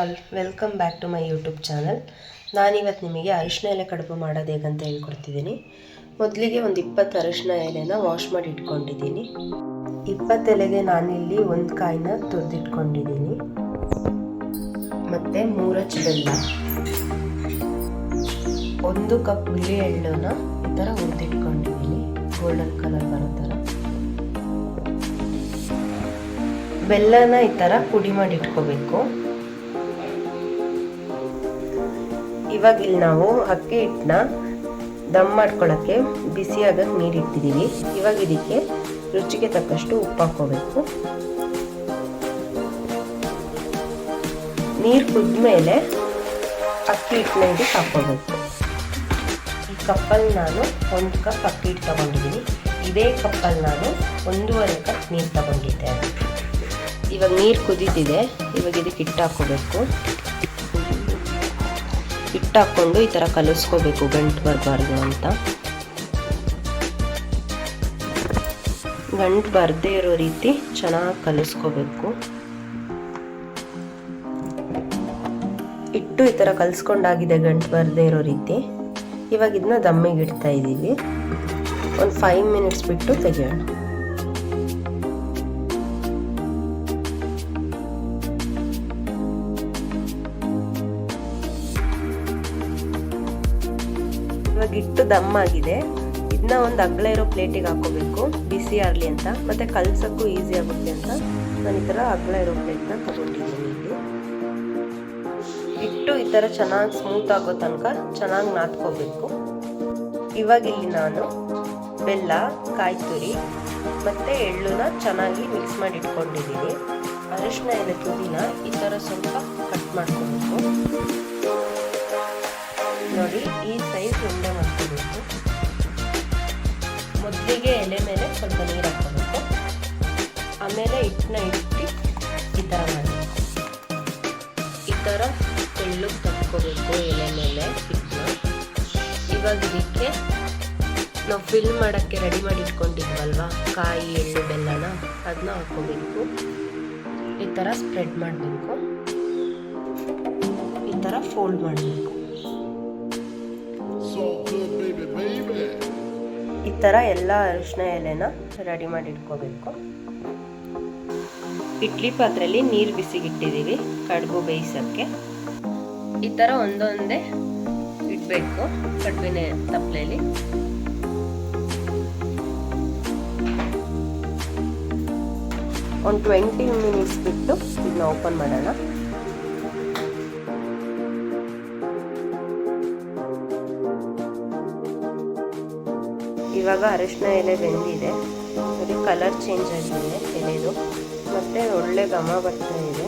All, welcome back to my YouTube channel. ನಾನಿವತ್ತು ನಿಮಗೆ ಅರಿಶಿನ ಎಲೆ ಕಡುಬು ಮಾಡೋದು ಹೇಗಂತ ಹೇಳ್ಕೊಡ್ತಿದ್ದೀನಿ. ಮೊದಲಿಗೆ ಒಂದು ಇಪ್ಪತ್ತು ಅರಿಶಿನ ಎಲೆನ ವಾಶ್ ಮಾಡಿ ಇಟ್ಕೊಂಡಿದ್ದೀನಿ. ಇಪ್ಪತ್ತು ಎಲೆಗೆ ನಾನಿಲ್ಲಿ ಒಂದು ಕಾಯಿನ ತುರಿದಿಟ್ಕೊಂಡಿದ್ದೀನಿ. ಮತ್ತು ಮೂರಚ್ಚು ಬೆಲ್ಲ. ಒಂದು ಕಪ್ ಬಿಳಿ ಎಳ್ಳನ್ನ ಈ ಥರ ಹುರಿದಿಟ್ಕೊಂಡಿದ್ದೀನಿ. ಗೋಲ್ಡನ್ ಕಲರ್ ಬರೋ ಥರ ಬೆಲ್ಲನ ಈ ಥರ ಪುಡಿ ಮಾಡಿ ಇಟ್ಕೋಬೇಕು. ಇವಾಗ ಇಲ್ಲಿ ನಾವು ಅಕ್ಕಿ ಹಿಟ್ಟನ್ನ ದಮ್ ಮಾಡ್ಕೊಳ್ಳೋಕ್ಕೆ ಬಿಸಿಯಾಗಕ್ಕೆ ನೀರಿಟ್ಟಿದ್ದೀವಿ ಇವಾಗ ಇದಕ್ಕೆ ರುಚಿಗೆ ತಕ್ಕಷ್ಟು ಉಪ್ಪು ಹಾಕ್ಕೋಬೇಕು. ನೀರು ಕುದ್ಮೇಲೆ ಅಕ್ಕಿ ಹಿಟ್ಟನ್ನ ಇದಕ್ಕೆ ಹಾಕ್ಕೋಬೇಕು. ಈ ಕಪ್ಪಲ್ಲಿ ನಾನು ಒಂದು ಕಪ್ ಅಕ್ಕಿ ಹಿಟ್ಟು ತಗೊಂಡಿದ್ದೀನಿ. ಇದೇ ಕಪ್ಪಲ್ಲಿ ನಾನು ಒಂದೂವರೆ ಕಪ್ ನೀರು ತಗೊಂಡಿದ್ದೆ. ಇವಾಗ ನೀರು ಕುದೀತಿದೆ. ಇವಾಗ ಇದಕ್ಕೆ ಹಿಟ್ಟು ಹಾಕೋಬೇಕು ಹಿಟ್ಟು ಹಾಕ್ಕೊಂಡು ಈ ಥರ ಕಲಿಸ್ಕೋಬೇಕು ಗಂಟು ಬರಬಾರ್ದು ಅಂತ. ಗಂಟು ಬರದೇ ಇರೋ ರೀತಿ ಚೆನ್ನಾಗಿ ಕಲಿಸ್ಕೋಬೇಕು. ಹಿಟ್ಟು ಈ ಥರ ಕಲಿಸ್ಕೊಂಡಾಗಿದೆ ಗಂಟು ಬರದೇ ಇರೋ ರೀತಿ. ಇವಾಗ ಇದನ್ನ ದಮ್ಮಿಗೆ ಇಡ್ತಾ ಇದ್ದೀವಿ ಒಂದು ಫೈವ್ ಮಿನಿಟ್ಸ್ ಬಿಟ್ಟು ತೆಗೆಯೋಣ. ಇವಾಗ ಇಟ್ಟು ದಮ್ಮಾಗಿದೆ ಇದನ್ನ ಒಂದು ಅಗ್ಲ ಇರೋ ಪ್ಲೇಟಿಗೆ ಹಾಕೋಬೇಕು. ಬಿಸಿ ಆಗಲಿ ಅಂತ. ಮತ್ತೆ ಕಲ್ಸಕ್ಕೂ ಈಸಿ ಆಗುತ್ತೆ ಅಂತ ನಾನು ಈ ಥರ ಅಗ್ಲ ಇರೋ ಪ್ಲೇಟ್ನ ತಗೊಂಡಿದ್ದೀನಿ ಇಲ್ಲಿ. ಇಟ್ಟು ಈ ಥರ ಚೆನ್ನಾಗಿ ಸ್ಮೂತ್ ಆಗೋ ತನಕ ಚೆನ್ನಾಗಿ ನಾದ್ಕೋಬೇಕು. ಇವಾಗ ಇಲ್ಲಿ ನಾನು ಬೆಲ್ಲ ಕಾಯಿ ತುರಿ ಮತ್ತು ಎಳ್ಳುನ ಚೆನ್ನಾಗಿ ಮಿಕ್ಸ್ ಮಾಡಿ ಇಟ್ಕೊಂಡಿದ್ದೀನಿ. ಅರಿಶಿನ ಎಲೆ ತುದಿನ ಈ ಥರ ಸ್ವಲ್ಪ ಕಟ್ ಮಾಡ್ಕೋಬೇಕು. ನೋಡಿ, ಈ ಸೈಜ್ ಉಂಡೆ ಮಾಡ್ಕೋಬೇಕು. ಮೊದಲಿಗೆ ಎಲೆ ಮೇಲೆ ಸ್ವಲ್ಪ ನೀರು ಹಾಕೋಬೇಕು ಆಮೇಲೆ ಹಿಟ್ಟನ್ನ ಇಟ್ಟು ಈ ಥರ ಮಾಡಬೇಕು ಈ ಥರ ತೆಳ್ಳಗೆ ತಕ್ಕೋಬೇಕು ಎಲೆ ಮೇಲೆ ಹಿಟ್ಟನ್ನ. ಇವಾಗ ಇದಕ್ಕೆ ನಾವು ಫಿಲ್ ಮಾಡೋಕ್ಕೆ ರೆಡಿ ಮಾಡಿ ಇಟ್ಕೊಂಡಿದ್ವಲ್ವ? ಕಾಯಿ, ಎಳ್ಳು, ಬೆಲ್ಲನ? ಅದನ್ನ ಹಾಕೋಬೇಕು ಈ ಥರ ಸ್ಪ್ರೆಡ್ ಮಾಡಬೇಕು. ಈ ಥರ ಫೋಲ್ಡ್ ಮಾಡಬೇಕು. ಥರ ಎಲ್ಲ ಅರಿಶಿನ ಎಲೆನ ರೆಡಿ ಮಾಡಿ ಇಟ್ಕೋಬೇಕು. ಇಡ್ಲಿ ಪಾತ್ರೆಯಲ್ಲಿ ನೀರು ಬಿಸಿಗಿಟ್ಟಿದ್ದೀವಿ ಕಡುಬು ಬೇಯಿಸೋಕ್ಕೆ. ಈ ಥರ ಒಂದೊಂದೇ ಇಡಬೇಕು ಕಡುಬಿನ ತಪ್ಪಲೆಯಲ್ಲಿ ಒಂದು ಟ್ವೆಂಟಿ ಮಿನಿಟ್ಸ್ ಬಿಟ್ಟು ಇದನ್ನ ಓಪನ್ ಮಾಡೋಣ. ಇವಾಗ ಅರಿಶಿನ ಎಲೆ ಬೆಂದಿದೆ. ಅದು ಕಲರ್ ಚೇಂಜ್ ಆಗಿದೆ ಎಲೆದು. ಮತ್ತು ಒಳ್ಳೆ ಘಮ ಬರ್ತಾ ಇದೆ.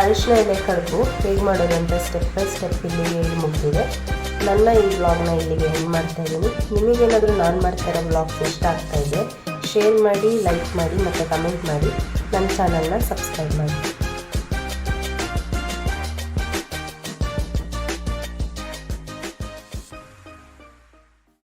ಅರಿಶಿನ ಎಲೆ ಕಡುಬು ಹೇಗೆ ಮಾಡೋದಂತ ಸ್ಟೆಪ್ ಬೈ ಸ್ಟೆಪ್ ಇಲ್ಲಿ ಹೇಳಿ ಮುಗಿದಿದೆ. ನನ್ನ ಈ ವ್ಲಾಗ್ನ ಇಲ್ಲಿಗೆ ಎಂಡ್ ಮಾಡ್ತಾ ಇದ್ದೀನಿ. ನಿಮಗೇನಾದರೂ ನಾನು ಮಾಡ್ತಾ ಇರೋ ವ್ಲಾಗ್ಸ್ ಇಷ್ಟ ಆಗ್ತಾ ಇದೆ ಶೇರ್ ಮಾಡಿ ಲೈಕ್ ಮಾಡಿ ಮತ್ತು ಕಮೆಂಟ್ ಮಾಡಿ. ನನ್ನ ಚಾನಲ್ನ ಸಬ್ಸ್ಕ್ರೈಬ್ ಮಾಡಿ.